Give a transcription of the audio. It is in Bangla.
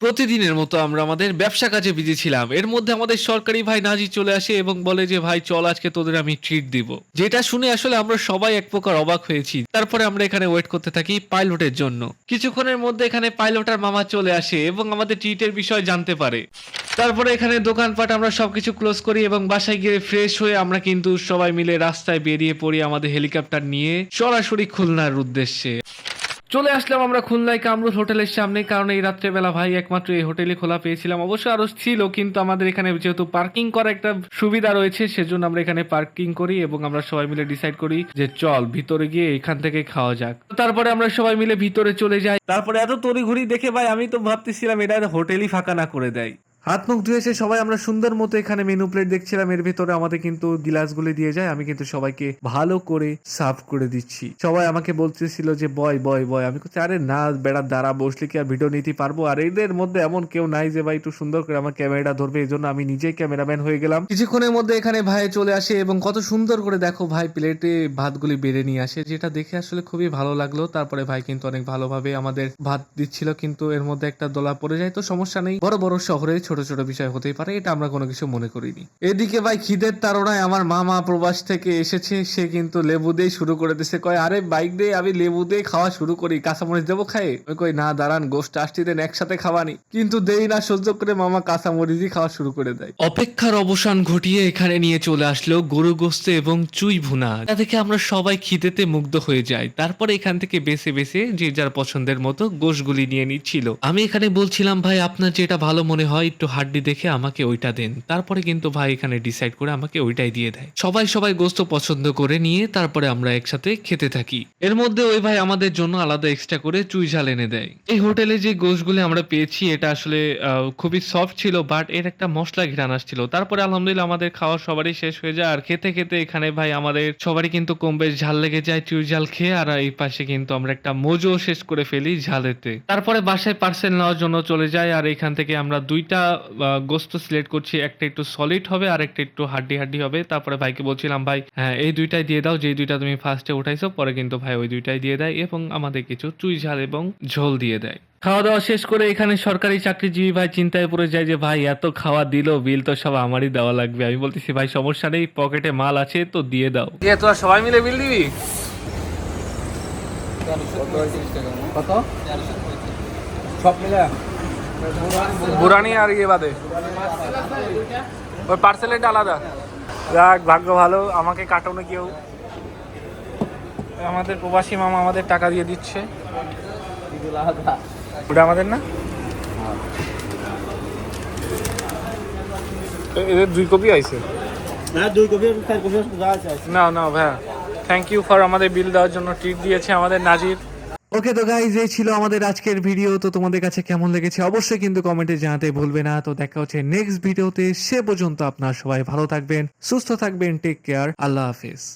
প্রতিদিনের মতো আমরা আমাদের ব্যবসা কাজে বিজি ছিলাম। এর মধ্যে আমাদের সরকারি ভাই নাজি চলে আসে এবং বলে যে, ভাই, চল আজকে তোদের আমি ট্রিট দিব। যেটা শুনে আসলে আমরা সবাই এক প্রকার অবাক হয়েছি। তারপরে আমরা এখানে ওয়েট করতে থাকি পাইলটের জন্য। কিছুক্ষণের মধ্যে এখানে পাইলটার মামা চলে আসে এবং আমাদের ট্রিটের বিষয় জানতে পারে। তারপরে এখানে দোকানপাট আমরা সবকিছু ক্লোজ করি এবং বাসায় গিয়ে ফ্রেশ হয়ে আমরা কিন্তু সবাই মিলে রাস্তায় বেরিয়ে পড়ি আমাদের হেলিকপ্টার নিয়ে সরাসরি খুলনার উদ্দেশ্যে। চলে আসলাম আমরা খুলনায় কামরুল হোটেলের সামনে, কারণ এই রাত্রেবেলা ভাই একমাত্র এই হোটেলে খোলা পেয়েছিলাম। অবশ্য আরও ছিল, কিন্তু আমাদের এখানে যেহেতু পার্কিং করার একটা সুবিধা রয়েছে, সেজন্য আমরা এখানে পার্কিং করি এবং আমরা সবাই মিলে ডিসাইড করি যে চল ভিতরে গিয়ে এখান থেকে খাওয়া যাক। তারপরে আমরা সবাই মিলে ভিতরে চলে যাই। তারপরে এত তড়িঘড়ি দেখে ভাই আমি তো ভাবতেছিলাম এটা হোটেলই ফাঁকা না করে দেয়। হাত মুখ ধুয়ে এসে সবাই, আমরা সুন্দর মতো এখানে মেনু প্লেট দেখছিলাম। এর ভিতরে আমাদের কিন্তু গিলাসগুলি দিয়ে যায়। আমি কিন্তু সবাইকে ভালো করে সার্ভ করে দিচ্ছি। সবাই আমাকে বলতেছিল যে, বয় বয় বয়। আমি বলছি আরে না বেড়ার দ্বারা বসলে কি আর ভিডিও নিতে পারব? আর এদের মধ্যে এমন কেউ নাই যে, ভাই, একটু সুন্দর করে আমার ক্যামেরাটা ধরবে। এই জন্য আমি নিজেই ক্যামেরাম্যান হয়ে গেলাম। কিছুক্ষণের মধ্যে এখানে ভাই চলে আসে এবং কত সুন্দর করে দেখো ভাই প্লেটে ভাতগুলি বেড়ে নিয়ে আসে। যেটা দেখে আসলে খুবই ভালো লাগল। তারপরে ভাই কিন্তু অনেক ভালোভাবে আমাদের ভাত দিচ্ছিল, কিন্তু এর মধ্যে একটা দোলা পড়ে যায়। তো সমস্যা নেই। বড় বড় শহরে ছোট ছোট ছোট বিষয় হতেই পারে, এটা আমরা কোনো কিছু মনে করিনি। এদিকে ভাই খিদের তাড়নায় আমার মামা প্রবাস থেকে এসেছে, সে কিন্তু লেবু দিয়ে শুরু করে দিছে, কয়, আরে বাইক দিয়ে আমি লেবু দিয়ে খাওয়া শুরু করি, কাঁচামরিচ দেবো খাই ওই কই, না, দাঁড়ান গোষ্ঠ আসটি দেন একসাথে খাওয়ানি কিন্তু দেই না সহ্য করে মামা কাঁচামরিচই খাওয়া শুরু করে দেয়। অপেক্ষার অবসান ঘটিয়ে এখানে নিয়ে চলে আসলো গরু গোস্ত এবং চুই ভুনা। তা থেকে আমরা সবাই খিদেতে মুগ্ধ হয়ে যাই। তারপরে এখান থেকে বেছে বেছে যে যার পছন্দের মতো গোশগুলি নিয়ে নিচ্ছিল। আমি এখানে বলছিলাম, ভাই, আপনার যেটা ভালো মনে হয় একটু হাড্ডি দেখে আমাকে ওইটা দেন। তারপরে কিন্তু ভাই এখানে ডিসাইড করে আমাকে ওইটাই দিয়ে দেয়। সবাই সবাই গোস্ত পছন্দ করে নিয়ে তারপরে আমরা একসাথে খেতে থাকি। এর মধ্যে ওই ভাই আমাদের জন্য আলাদা এক্সট্রা করে চুই ঝাল এনে দেয়। এই হোটেলে যে গোশগুলি আমরা পেয়েছি, এটা আসলে খুবই সফট ছিল বাট এর একটা মশলা ঘিরান আসছিল। তারপরে আলহামদুলিল্লাহ আমাদের খাওয়া সবারই শেষ হয়ে যায়। আর খেতে খেতে এখানে ভাই আমাদের সবারই কিন্তু কম বেশ ঝাল লেগে যায় চুই ঝাল খেয়ে। আর এই পাশে কিন্তু আমরা একটা মোজো শেষ করে ফেলি ঝালেতে। তারপরে বাসায় পার্সেল নেওয়ার জন্য চলে যাই। আর এখান থেকে আমরা দুইটা গোস্ত সিলেক্ট করছি একটা একটু সলিড হবে আর একটা একটু হাড্ডি হাড্ডি হবে। তারপরে ভাইকে বলছিলাম ভাই হ্যাঁ এই দুইটাই দিয়ে দাও যেই দুইটা তুমি ফার্স্টে উঠাইছো পরে কিন্তু ভাই ওই দুইটাই দিয়ে দেয় এবং আমাদের কিছু চুই ঝাল এবং ঝোল দিয়ে দেয়। খাওয়া দাওয়া শেষ করে এখানে সরকারি চাকরিজীবী ভাই চিন্তায় পড়ে যায় যে ভাই এত খাওয়া দিল বিল তো সব আমারই দেওয়া লাগবে। আমি বলতেছি ভাই সমস্যা নেই পকেটে মাল আছে তো দিয়ে দাও। দিয়ে তোরা সবাই মিলে বিল দিবি? কত? সব মিলে? বুরানি আর ইয়ে বাদে। ওই পার্সেলেরটা আলাদা। যাক ভাগ্য ভালো আমাকে কাটানো কেউ। আমাদের প্রবাসী মামা আমাদের টাকা দিয়ে দিচ্ছে। ওটা আমাদের না? এদের দুই কপি আইছে? না দুই কপি চার কপি আছে। না না ভাইয়া। থ্যাংক ইউ ফর আমাদের বিল দেওয়ার জন্য ট্রিট দিয়েছে আমাদের নাজির। ওকে তো গাইজ এই ছিল আমাদের আজকের ভিডিও তো তোমাদের কাছে কেমন লেগেছে অবশ্যই কিন্তু কমেন্টে জানাতে ভুলবে না। তো দেখা হচ্ছে নেক্সট ভিডিওতে সে পর্যন্ত আপনার সবাই ভালো থাকবেন, সুস্থ থাকবেন টেক কেয়ার আল্লাহ হাফিজ।